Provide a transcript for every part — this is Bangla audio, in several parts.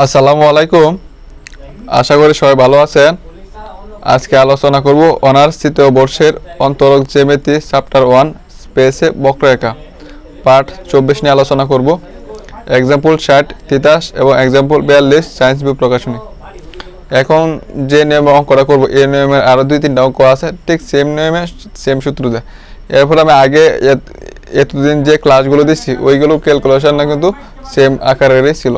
আসসালামু আলাইকুম। আশা করি সবাই ভালো আছেন। আজকে আলোচনা করব অনার্স তৃতীয় বর্ষের অন্তরক জেমেতি চ্যাপ্টার ওয়ান, স্পেসে বক্ররেখা, পার্ট চব্বিশ নিয়ে আলোচনা করব। এক্সাম্পল ষাট, তিতাস এবং এক্সাম্পল বিয়াল্লিশ সায়েন্স বই প্রকাশনী। এখন যে নিয়মে অঙ্কটা করব, এই নিয়মের আরও দুই তিনটা অঙ্ক আছে, ঠিক সেম নিয়মে সেম সূত্র দেয়। এরপর আমি আগে এত- এতদিন যে ক্লাসগুলো দিচ্ছি, ওইগুলো ক্যালকুলেশনটা কিন্তু সেম আকারেরই ছিল।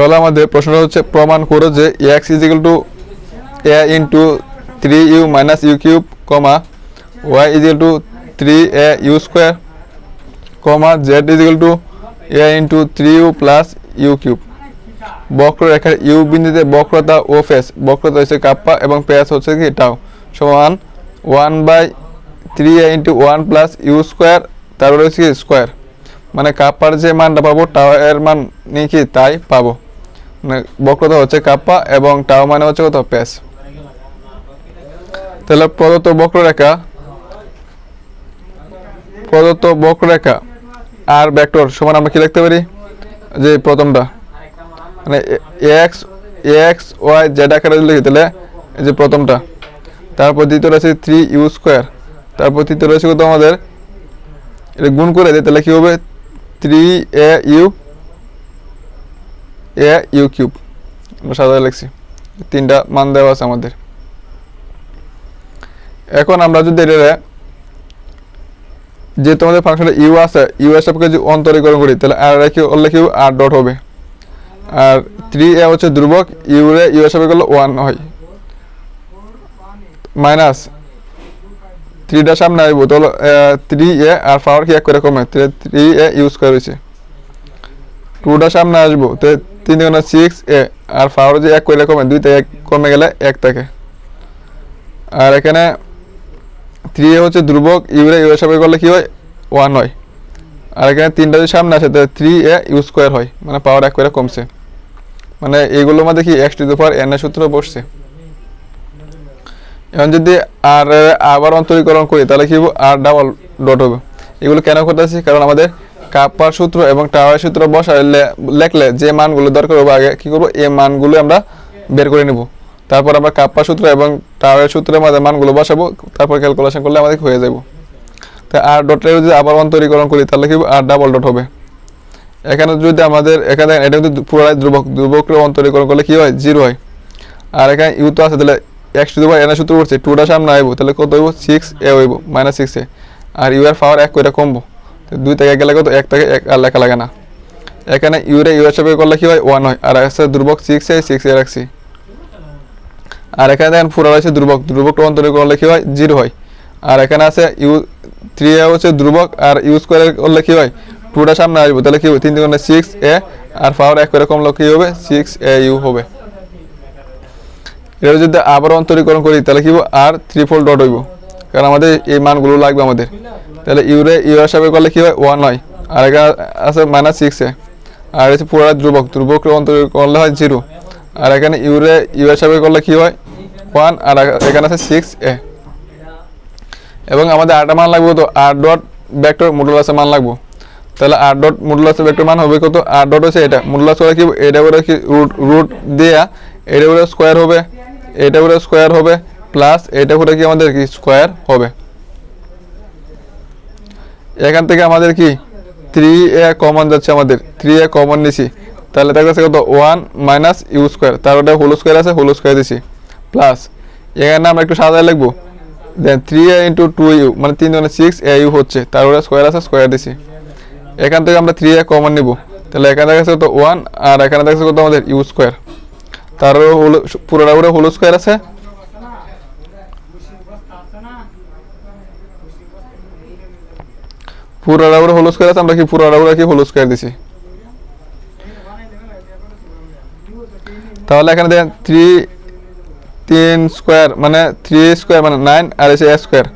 তাহলে আমাদের প্রশ্নটা হচ্ছে, প্রমাণ করো যে x is equal to a into three u minus u cube comma y is equal to three a u square comma z is equal to a into three u plus u cube বক্ররেখার ইউ বিন্দুতে বক্রতা ও ফেস। বক্রতা হচ্ছে কাপ্পা এবং পেস হচ্ছে কি টাও সমান one by three a into one plus u square তারপরে হচ্ছে কি স্কোয়ার মানে কাপ্পার যে মানটা পাবো টাও এর মান নিয়ে কি তাই পাবো। বক্রতা হচ্ছে কাপ্পা এবং টাও মানে হচ্ছে কত? পেস তাহলে প্রদত্ত বক্ররেখা প্রদত্ত বক্ররেখা আর ভেক্টর সমান আমরা কি লিখতে পারি? যে প্রথমটা। মানে এক্স এক্স ওয়াই, জেড আকারে লিখি তাহলে যে প্রথমটা। তারপর দ্বিতীয় রয়েছে থ্রি ইউ স্কোয়ার। তারপর তৃতীয় রয়েছে কত আমাদের? এটা গুণ করে দিই, তাহলে কি হবে? Three a u a, u cube. আমরা সাদা লিখছি তিনটা মান দেওয়া আছে আমাদের। এখন আমরা যদি যে তোমাদের ফাংশনে ইউ আছে, ইউ এর সাপেক্ষে যদি অন্তরীকরণ করি, তাহলে আর কি করলে কি আর ডট হবে। আর থ্রি এ হচ্ছে ধ্রুবক, ইউ রে ইউ এর সাপেক্ষে করলে ওয়ান হয়। মাইনাস থ্রিটা সামনে আসব তাহলে থ্রি এ আর পাওয়ার কি এক করে কমে? থ্রি এ ইউজ করে রয়েছে টুটা সামনে আসব তো তিন দুগুণে সিক্স এ, আর পাওয়ার যে এক করে কমে দুইটা এক, কমে গেলে এক থাকে। আর এখানে থ্রি এ হচ্ছে ধ্রুবক ইউরে ইউ হিসাবে করলে কি হয়? ওয়ান হয়। আর এখানে তিনটা যদি সামনে আসে, তাহলে থ্রি এ ইউ স্কোয়ার হয় মানে পাওয়ার এক করে কমছে। মানে এইগুলোর মধ্যে কি x to the power n এর সূত্র বসছে? এখন যদি আর আবার অন্তরীকরণ করি, তাহলে কি আর ডাবল ডট হবে। এগুলো কেন করতেছি? কারণ আমাদের কাপ্পার সূত্র এবং টাওয়ার সূত্র বসাইলে লেখলে যে মানগুলো দরকার হবে আগে কি করব? এই মানগুলো আমরা বের করে নেব। তারপর আমরা কাপ্পা সূত্র এবং টাওয়ার সূত্রের মধ্যে মানগুলো বসাবো, তারপর ক্যালকুলেশন করলে আমাদের হয়ে যাব। তো আর ডটের যদি আবার অন্তরীকরণ করি, তাহলে কি আর ডাবল ডট হবে। এখানে যদি আমাদের, এখানে এটা কিন্তু পুরোটাই ধ্রুবক ধ্রুবকের অন্তরীকরণ করলে কী হয়? জিরো হয়। আর এখানে ইউ তো আছে, তাহলে এক্স টু এন সূত্র করছে টুটা সামনে আইব, তাহলে কত হইব? সিক্স এ হইব মাইনাস সিক্স এ আর ইউ এর পাওয়ার এক করে কমবো। দুই থেকে গেলে কত? এক থেকে এক আর লেখা লাগে না। এখানে ইউ রে ইউ এর করলে কি হয়? ওয়ান হয়। আর আছে ধ্রুবক সিক্স এ সিক্স এ রাখছি। আর এখানে দেখেন পুরো রয়েছে ধ্রুবক। ধ্রুবকটা অন্তরে করলে কি হয়? জিরো হয়। আর এখানে আছে ইউ থ্রি এ হচ্ছে ধ্রুবক আর ইউ স্কোয়ার করলে কি হয়? টুটা সামনে আসবে। তাহলে কি হবে? তিন তিন সিক্স এ আর পাওয়ার এক করে কমলে কি হবে? সিক্স এ ইউ হবে। এটা যদি আবার অন্তরীকরণ করি, তাহলে কি হবে আর থ্রি ফোর ডট হইব। কারণ আমাদের এই মানগুলো লাগবে আমাদের। তাহলে ইউরে ইউ হিসাবে করলে কি হয়? ওয়ান হয়। আর এখানে আছে মাইনাস সিক্স আর হচ্ছে পুরো ধ্রুবক ধ্রুবক অন্তরীকরণ করলে হয় জিরো আর এখানে ইউরে ইউ হিসাবে করলে কি হয়? ওয়ান আর এখানে আছে সিক্স এ। এবং আমাদের আটটা মান লাগবে তো আট ডট ভেক্টর মডুলাসের মান লাগবো। তাহলে আট ডট মডুলাসের ভেক্টর মান হবে কত? আট ডট হচ্ছে এটা। মডুলাস করে কি? এটা করে কি? রুট রুট দেয়া। এটা করে স্কোয়ার হবে। এটা করে স্কোয়ার হবে। প্লাস এটা করে কি? আমাদের কি? স্কোয়ার হবে। এখান থেকে আমাদের কি? থ্রি এ কমন যাচ্ছে আমাদের। থ্রি এ কমন নিছি। তাহলে যাচ্ছে কত? ওয়ান মাইনাস ইউ স্কোয়ার তার ওটা হোল স্কোয়ার আছে হোল স্কোয়ার দিছি। প্লাস এখানে আমরা একটু সাজায় লিখব। Then three a into two u মানে তিন জনের সিক্স এ ইউ হচ্ছে। তার ওটা স্কোয়ার আছে স্কোয়ার দিছি। এখান থেকে আমরা থ্রি এ কমন নিব। তাহলে এখানে যাচ্ছে কত? ওয়ান আর এখানে যাচ্ছে কত আমাদের? ইউ স্কোয়ার তার হলো পুরোটা উপরে হোল স্কোয়ার আছে। পুরো রাউরে হোল স্কোয়ার আছে, আমরা কি পুরো রাউরে কি হোল স্কোয়ার দিছি? তাহলে এখানে দেখেন থ্রি তিন স্কোয়ার মানে থ্রি স্কোয়ার মানে নাইন আর এসে স্কোয়ার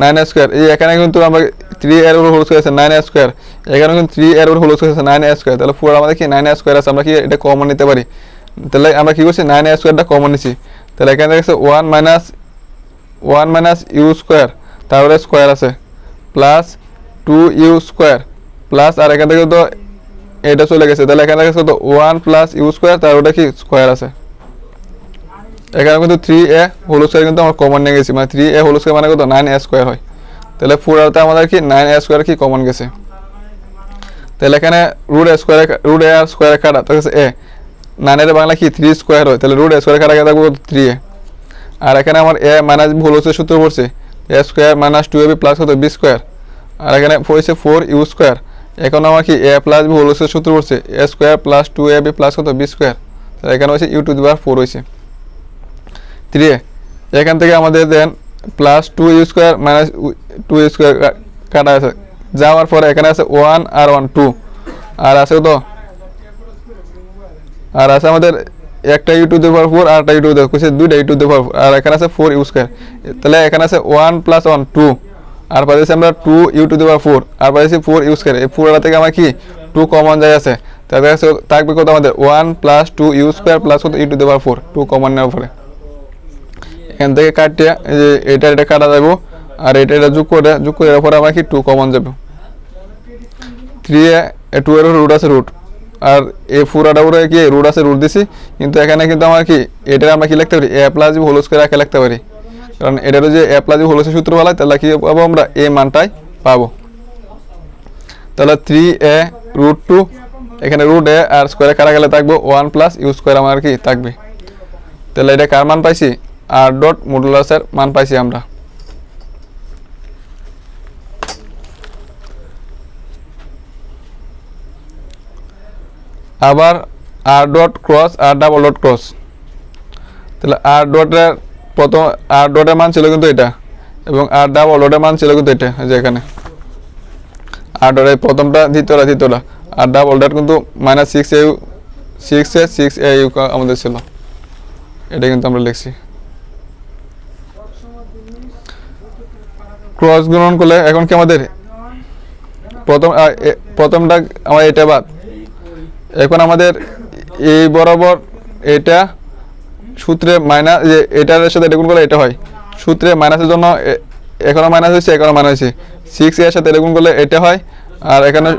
নাইন স্কোয়ার এই এখানে কিন্তু আমরা থ্রি এর উপর হোল স্কোয়ার আছে নাইন স্কোয়ার এখানে কিন্তু থ্রি এর উপর হোল স্কোয়ার আছে নাইন স্কোয়ার তাহলে পুরো আমাদের কি নাইন স্কোয়ার আছে, আমরা কি এটা কমন নিতে পারি? তাহলে আমরা কি করছি নাইন স্কোয়ারটা কমন নিছি। তাহলে এখানে দেখছে one minus one minus u square তারপরে স্কোয়ার আছে। Plus two u square plus আর এখান থেকে তো এটা চলে গেছে। তাহলে এখানে কত? ওয়ান প্লাস ইউ স্কোয়ার তার ওটা কি স্কোয়ার আছে? এখানে কিন্তু থ্রি এ হোল স্কোয়ার কিন্তু আমরা কমন নিয়ে গেছি। মানে থ্রি এ হোল স্কোয়ার মানে কত? নাইন এ স্কোয়ার হয়। তাহলে ফোর আরতে আমাদের কি? নাইন এ স্কোয়ার কি কমন গেছে। তাহলে এখানে root a square root a R square কাটা, তাহলে এ নাইনের বাংলা কি? থ্রি স্কোয়ার হয়। তাহলে রুট এ স্কোয়ার কাটা থাকব থ্রি এ আর এখানে আমার এ মাইনাস ভুল হচ্ছে সূত্র পড়ছে। A square minus two a b plus কত? বি স্কোয়ার আর এখানে হয়েছে ফোর ইউ স্কোয়ার এখন আমার কি এ প্লাস বি হোল হচ্ছে সূত্র পড়ছে? A square plus two a b plus কত? বি স্কোয়ার তাহলে এখানে হচ্ছে u to the power four হয়েছে। থ্রি এখান থেকে আমাদের then plus two u square minus two u square কাটা আছে। যাওয়ার পরে এখানে আছে ওয়ান আর ওয়ান টু আর আছে তো আর আছে আমাদের একটা ইউ টু দি ফোর আর ইউ টু দি দুইটা ইউ টু দি আর এখানে আছে ফোর ইউ স্কোয়ার তাহলে এখানে আছে ওয়ান প্লাস ওয়ান টু আর পাইছি আমরা two u to the four আর পাইছি ফোর ইউ স্কোয়ার এই ফোর থেকে আমার কি? টু কমন যায় আছে। তাদের কাছে থাকবে কত আমাদের? One plus two u square plus কত? U to the four two common নেওয়ার পরে। এখান থেকে কাটিয়ে এটা এটা কাটা যাব। আর এটা এটা যোগ করে যোগ করে পরে আমার কি? টু কমন যাবে। থ্রি টু এর রুট আছে রুট আর এ ফুরাটা পুরো কি? রুট আছে রুট দিছি। কিন্তু এখানে কিন্তু আমার কি? এটা আমরা কি লিখতে পারি? এ প্লাস হোল স্কোয়ার একে লিখতে পারি। কারণ এটারও যে এ প্লাস হোল স্কোয়ার সূত্র বলা তাহলে কি পাবো আমরা? এ মানটাই পাবো। তাহলে থ্রি এ রুট টু এখানে রুট এ আর স্কোয়ারে কারা গেলে থাকব? ওয়ান প্লাস ইউ স্কোয়ার আমার কি থাকবে। তাহলে এটা কার মান পাইছি? আর ডট মডুলাসের মান পাইছি আমরা। আবার r dot cross r double dot cross তাহলে আর ডটের প্রথম আর ডটের মান ছিল কিন্তু এটা এবং আর ডাবল ডটের মান ছিল কিন্তু এটা যে এখানে। আর ডটের প্রথমটা দ্বিতীয়টা দ্বিতীয়টা। আর ডাবল ডট কিন্তু minus six a six a six a u আমাদের ছিল। এটা কিন্তু আমরা লিখছি। ক্রস গুণন করলে এখন কি আমাদের? প্রথম প্রথমটা আমার এটা বাদ। এখন আমাদের এই বরাবর এটা সূত্রে মাইনাস যে এটার সাথে এটা গুণ করলে এটা হয়। সূত্রে মাইনাসের জন্য এ- এখনও মাইনাস হয়েছে, এখনও মাইনাস হয়েছে। সিক্স এর সাথে এটা গুণ করলে এটা হয়, আর এখানে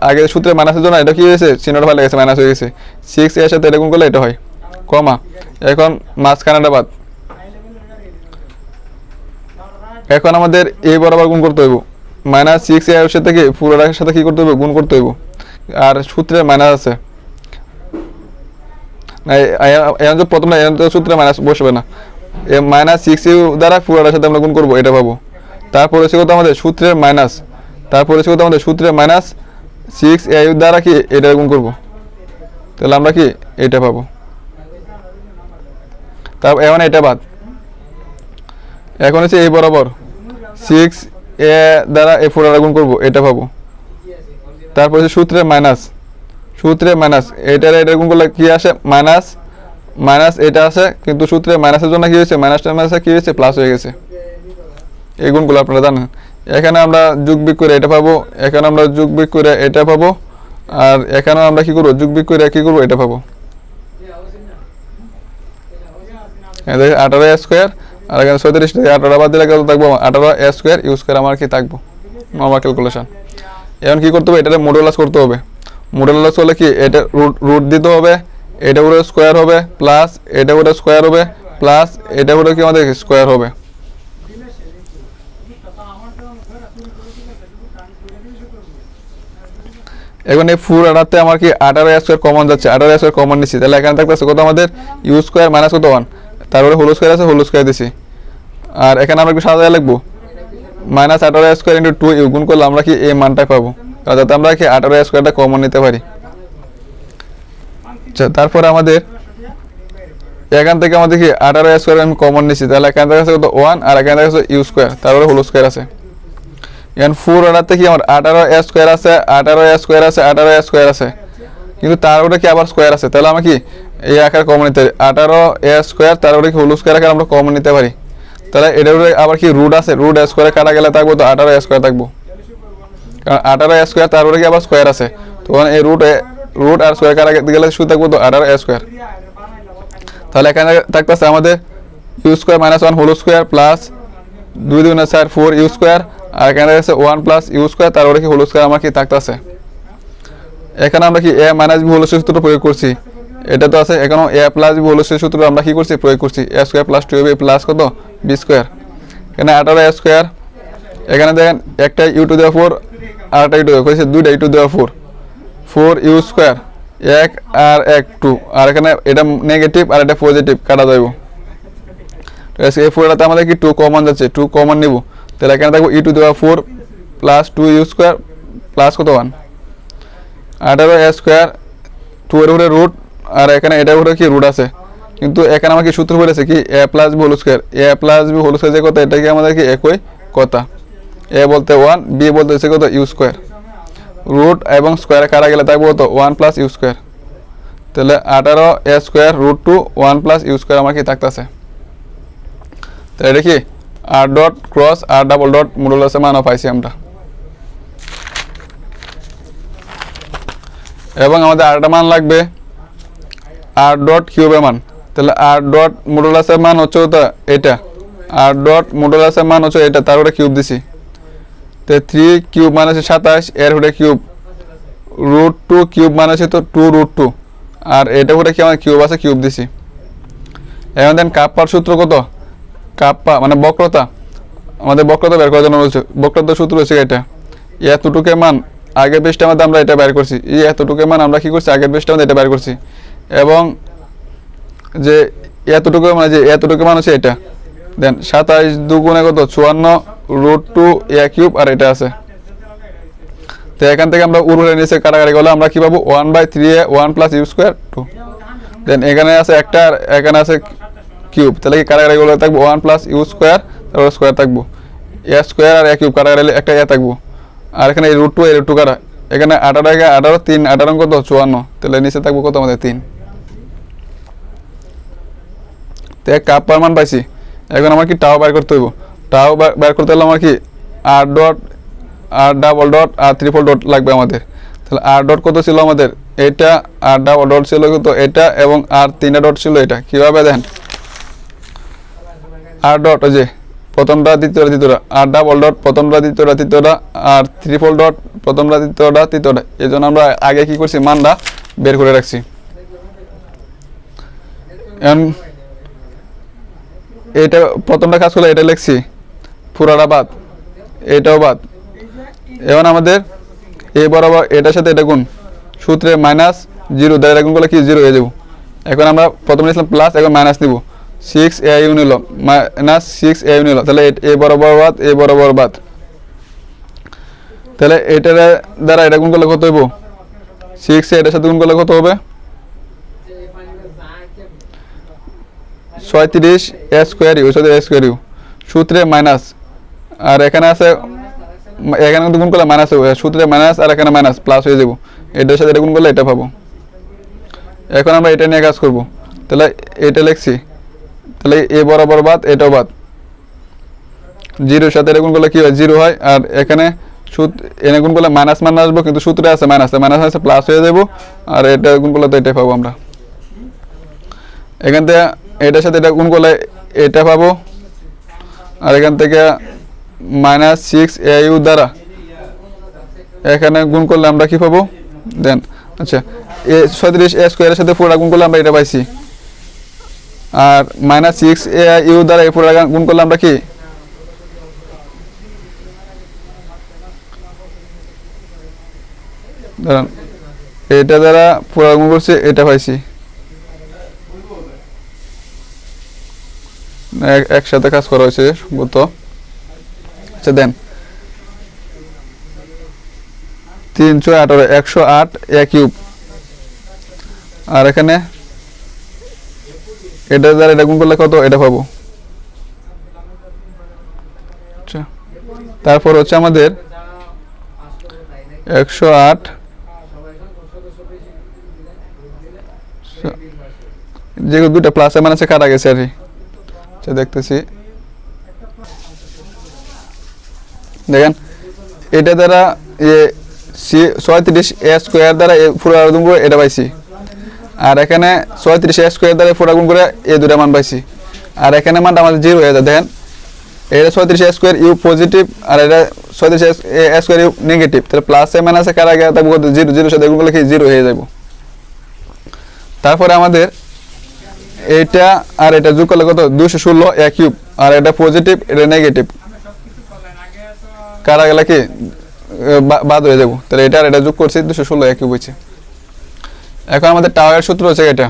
আগে সূত্রে মাইনাসের জন্য এটা কি হয়েছে? চিহ্নটা ভালো গেছে মাইনাস হয়ে গেছে। সিক্স এর সাথে এটা গুণ করলে এটা হয় কমা এখন মাঝখানেটা বাদ। এখন আমাদের এ বরাবর গুণ করতে হইব। মাইনাস সিক্স এর সাথে কি, পুরোটার সাথে কি করতে হইব? গুণ করতে হইব। আর সূত্রে মাইনাস আছে। এখন প্রথম না এখন সূত্রে মাইনাস বসবে না। এ মাইনাস সিক্স ইউ দ্বারা পুরোটার সাথে আমরা গুণ করব, এটা পাবো তারপরে সে কত আমাদের? সূত্রের মাইনাস তারপরে সে কত আমাদের? সূত্রের মাইনাস সিক্স এ দ্বারা কি এটা গুণ করব? তাহলে আমরা কি এটা পাবো? তারপর এখন এটা বাদ। এখন হচ্ছে এই বরাবর সিক্স এ দ্বারা এ ফোর গুণ করব, এটা পাবো তারপর হচ্ছে সূত্রে মাইনাস সূত্রে মাইনাস এটার এটা গুণ করলে কি আসে? মাইনাস মাইনাস এটা আছে কিন্তু সূত্রে মাইনাসের জন্য কি হয়েছে? মাইনাসটা মাইনাসে কি হয়েছে? প্লাস হয়ে গেছে। এই গুণগুলো আপনারা জানেন। এখানে আমরা যোগ বিগ করে এটা পাবো, এখানে আমরা যোগ বিগ করে এটা পাবো, আর এখানে আমরা কি করব? যোগ বিগ করে কি করব? এটা পাবো। আঠারো স্কোয়ার আর এখানে সৈত্রিশ থেকে আঠারো বাদ দিলে থাকব? আঠারো স্কোয়ার ইউ স্কোয়ার আমার কি থাকব? নর্মাল ক্যালকুলেশন এখন কি করতে হবে? এটাতে মডুলাস করতে হবে। মডুলাস হলে কি, এটা রুট দিতে হবে, এটা করে স্কোয়ার হবে প্লাস এটা করে স্কোয়ার হবে প্লাস এটা করে কি আমাদের স্কোয়ার হবে। এখন এই ফুল আটাতে আমার কি আঠারো স্কোয়ার কমন যাচ্ছে, আঠারো স্কোয়ার কমন নিচ্ছি, তাহলে এখানে থাকতেছে কত আমাদের? ইউ স্কোয়ার মাইনাস কত ওয়ান তারপরে হোল স্কোয়ার আছে হোল স্কোয়ার দিছি। আর এখানে আমরা একটু সাদা লিখব মাইনাস আঠারো স্কোয়ার ইন্টু টু ইউ গুণ করলে আমরা কি এই মানটা পাবো? যাতে আমরা কি আঠারো স্কোয়ারটা কমন নিতে পারি? আচ্ছা তারপরে আমাদের এখান থেকে আমাদের কি আঠারো স্কোয়ার আমি কমন নিচ্ছি? তাহলে এখান থেকে আছে ওয়ান আর এখান থেকে ইউ স্কোয়ার তারপরে হোল স্কোয়ার আছে। এখন ফোর অর্ডারতে কি আমার আঠারো স্কোয়ার আছে, আঠারো স্কোয়ার আছে, আঠারো স্কোয়ার আছে। কিন্তু তার উপরে কি আবার স্কোয়ার আছে? তাহলে আমরা কি এই আকার কমন নিতে পারি? আঠারো এ স্কোয়ার তার উপরে কি হোল স্কোয়ার আকার আমরা কমন নিতে পারি? তাহলে এটার উপরে আবার কি রুট আছে? রুট স্কোয়ারে কাটা গেলে থাকব তো আঠারো স্কোয়ার থাকব। আঠারো স্কোয়ার তার উপরে কি আবার স্কোয়ার আছে? তখন এই রুট রুট আর স্কোয়ার কাটা গেলে শুধু থাকব তো, আঠারো স্কোয়ার তাহলে এখানে থাকতেছে আমাদের u square minus one whole square plus দুই দুই চার ফোর ইউ স্কোয়ার আর এখানে আছে ওয়ান প্লাস ইউ স্কোয়ার তারপরে কি হোল স্কোয়ার আমার কি থাকতেছে? এখানে আমরা কি a minus b whole square সূত্র প্রয়োগ করছি? এটা তো আছে, এখানেও a plus b whole square সূত্র আমরা কি করছি? প্রয়োগ করছি। A square plus two b plus কত? বি স্কোয়ার এখানে আঠারো এ স্কোয়ার এখানে দেখেন, একটা ইউ টু দেওয়া ফোর আর একটা ইউ টু দেওয়া করেছে দুইটা টু দেওয়া ফোর ফোর ইউ স্কোয়ার এক আর এক টু আর এখানে এটা নেগেটিভ আর এটা পজিটিভ কাটা যাইব। ঠিক আছে এই ফোরটাতে আমাদের কি টু কমন যাচ্ছে? টু কমন নিব। তাহলে এখানে থাকব ই টু দেওয়া four plus two u square plus কত ওয়ান আঠারো এ স্কোয়ার টু এর উপরে রুট আর এখানে এটার উপরে কি রুট আছে? কিন্তু এখানে আমার কি সূত্র বলেছে কি a plus b whole square a plus b whole square যে কথা এটা কি আমাদের কি একই কথা। এ বলতে ওয়ান বি বলতে হচ্ছে কত? ইউ স্কোয়ার রুট এবং স্কোয়ারে কাটা গেলে থাকব কত? ওয়ান প্লাস ইউ স্কোয়ার তাহলে আঠারো a square root two one plus u square আমার কি থাকতেছে? তাহলে এটা কি? R dot cross r double dot মডুলাসে মানও পাইছি আমরা এবং আমাদের আরেকটা মান লাগবে আর ডট কিউবের মান। তাহলে আর ডট মডুলাসের মান হচ্ছে এটা। আর ডট মডুলাসের মান হচ্ছে এটা। তার উপরে কিউব দিছি। তো থ্রি কিউব মানে হচ্ছে সাতাশ, এর উপরে কিউব রুট টু, কিউব মানে হচ্ছে তো টু রুট টু। আর এটা উপরে কি আমার কিউব আছে, কিউব দিছি। এখন দেন কাপ্পার সূত্র কত? কাপ্পা মানে বক্রতা। আমাদের বক্রতা বের করার জন্য বলছে বক্রতার সূত্র হচ্ছে এটা। এতটুকের মান, আগের পৃষ্ঠার মধ্যে আমরা এটা বের করছি। এই এতটুকু মান আমরা কি করছি? আগের পৃষ্ঠার মধ্যে এটা বের করছি। এবং যে এতটুকু মানে যে এতটুকু মান হচ্ছে এটা। দেন সাতাইশ দুগুণে কত? চুয়ান্ন রুট টু এ কিউব আর এটা আছে। তো এখান থেকে আমরা উড়ে নিচে কাটাকাটি করলে আমরা কি পাবো? One by three a one plus u square two then এখানে আছে একটা আর এখানে আছে কিউব তাহলে কি কাটাকাটি করলে থাকব? ওয়ান প্লাস ইউ স্কোয়ার তারপর স্কোয়ার থাকব। A square R A cube কাটাকাটি একটা এ থাকব। আর এখানে এই রুট টু এই রুট টু কাটা। এখানে আঠারো একে আঠারো, তিন। আঠারো কত চুয়ান্ন। তাহলে নিচে থাকব কত? আমাদের তিন। তো এক কাপ পার মান পাইছি। এখন আমার কি টাও বের করতে হইব? টাও বার- করতে হলে আমার কি r dot r double dot r triple dot লাগবে আমাদের। তাহলে আর ডট কত ছিল আমাদের? এটা আর ডাবল ডট ছিল কিন্তু এটা এবং আর তিনটা ডট ছিল এটা। কীভাবে দেন আর ডট ওই যে প্রথমটা, দ্বিতীয়টা তৃতীয়টা আর ডাবল ডট প্রথমটা, দ্বিতীয়টা তৃতীয়টা আর ট্রিপল ডট প্রথমটা, দ্বিতীয়টা তৃতীয়টা এই জন্য আমরা আগে কি করছি? মানটা বের করে রাখছি। এখন এটা প্রথমটা কাজ করলে এটা লিখছি। পুরাটা বাদ। এটাও বাদ। এখন আমাদের এ বরাবর এটার সাথে এটা গুণ। সূত্রে মাইনাস জিরো দ্বারা গুণ করলে কি? জিরো হয়ে যাব। এখন আমরা প্রথমে নিয়েছিলাম প্লাস এখন মাইনাস নিব। সিক্স এ ইউ নিল মাইনাস সিক্স এ ইউ নিল তাহলে এ বরাবর বাদ, এ বরাবর বাদ। তাহলে এটার দ্বারা এটা গুণ করলে কত হইব? সিক্স এটার সাথে গুণ করলে কত হবে? ছয়ত্রিশ a square u a square u সূত্রে মাইনাস আর এখানে আছে, এখানে কিন্তু গুণ করলে মাইনাস হবে। সূত্রে মাইনাস আর এখানে মাইনাস প্লাস হয়ে যাব। এটার সাথে এটা গুণ করলে এটা পাবো। এখন আমরা এটা নিয়ে কাজ করব। তাহলে এটা লিখছি। তাহলে এ বরাবর বাদ, এটাও বাদ। জিরোর সাথে এটা গুণ করলে কি হয়? জিরো হয়। আর এখানে সূত এনে গুণ করলে মাইনাস মান আসব, কিন্তু সূত্রে আছে মাইনাস মাইনাস আছে প্লাস হয়ে যাব। আর এটা গুণ করলে তো এটাই পাবো আমরা। এখান থেকে এটার সাথে এটা গুণ করলে এটা পাবো। আর এখান থেকে মাইনাস সিক্স এ ইউ দ্বারা এখানে গুণ করলে আমরা কি পাবো? দেন আচ্ছা এ ছত্রিশ এ স্কোয়ারের সাথে পুরোটা গুণ করলে আমরা এটা পাইছি। আর মাইনাস সিক্স এ ইউ দ্বারা এই পুরোটা গুণ করলে আমরা কি? এটা দ্বারা পুরো গুণ করছি, এটা পাইছি না, এক- একসাথে কাজ করা হয়েছে সম্ভবত। আচ্ছা দেন। তিনশো আঠারো, একশো আট, এক কিউব। আর এখানে এটা দ্বারা এটা গুণ করলে কত? এটা পাবো। আচ্ছা তারপর হচ্ছে আমাদের একশো আট। যেগুলো দুটো প্লাসে মাইনাসে কাটা গেছে আর কি। আচ্ছা দেখতেছি। দেখেন, এটা দ্বারা এ সি ছয়ত্রিশ এ স্কোয়ার দ্বারা এ গুণ করে এটা পাইছি। আর এখানে ছয়ত্রিশ এ স্কোয়ার দ্বারা পুরো গুণ করে এই দুটা মান পাইছি। আর এখানে মানটা আমাদের জিরো হয়ে যায়। দেখেন, এটা ছয়ত্রিশ এ স্কোয়ার ইউ পজিটিভ আর এটা ছয় দেশে এ স্কোয়ার নেগেটিভ। তাহলে প্লাস এ মাইনাসে কার কত? জিরো জিরোর সাথে এগুলো লিখে জিরো হয়ে যাব তারপরে আমাদের এইটা আর এটা যোগ করলে কত? দুশো ষোলো, এক কিউব। আর এটা পজিটিভ এটা নেগেটিভ কারা গেলে কি? বাদ হয়ে যাব। তাহলে এটা আর এটা যোগ করছি দুশো ষোলো, এক কিউব হয়েছে। এখন আমাদের টাওয়ারের সূত্র হচ্ছে এটা।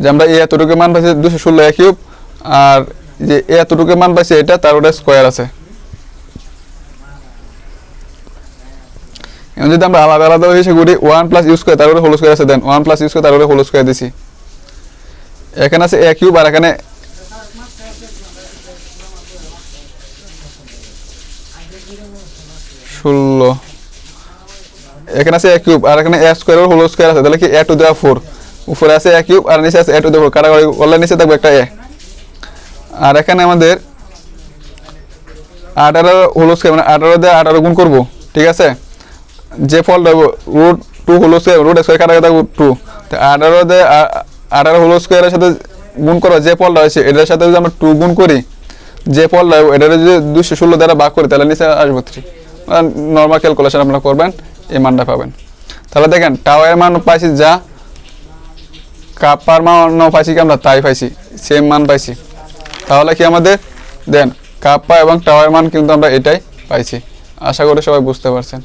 যে আমরা এই এতটুকু মান পাইছি দুশো ষোলো, এক কিউব। আর যে এই এতটুকু মান পাইছি, এটা তার ওটা স্কোয়ার আছে। যদি আমরা আলাদা আলাদা হিসেবে করি ওয়ান প্লাস ইউজ করে তার উপরে হোল স্কোয়ার আছে দেন ওয়ান প্লাস ইউজ করে তার উপরে হোল স্কোয়ার দিছি। এখানে আছে এ কিউব আর এখানে ষোলো। এখানে আছে এ কিউব আর এখানে এ স্কোয়ার হোল স্কোয়ার আছে। তাহলে কি এ টু দেওয়া ফোর উপরে আছে এ কিউব আর নিচে আছে এ টু দেওয়া ফোর করলে নিচে থাকবে একটা এ আর এখানে আমাদের আঠারো হোল স্কোয়ার মানে আঠারো দিয়ে আঠারো গুণ করব, ঠিক আছে? যে ফল দেবো root two whole square root square কাটাকাটি থাকব টু আঠারো দিয়ে আঠারো হোল স্কোয়ারের সাথে গুণ করা, যে পলটা হয়েছে, এটার সাথে যদি আমরা টু গুণ করি, যে পলটা এটার যদি দুশো ষোলো দ্বারা ভাগ করি, তাহলে নিচে আসব থ্রি নর্মাল ক্যালকুলেশন আপনারা করবেন, এই মানটা পাবেন। তাহলে দেখেন টাওয়ারের মান পাইছি যা কাপার মান পাইছি কি আমরা, তাই পাইছি সেম মান পাইছি। তাহলে কি আমাদের, দেন কাপ্পা এবং টাওয়ার মান কিন্তু আমরা এটাই পাইছি। আশা করি সবাই বুঝতে পারছেন।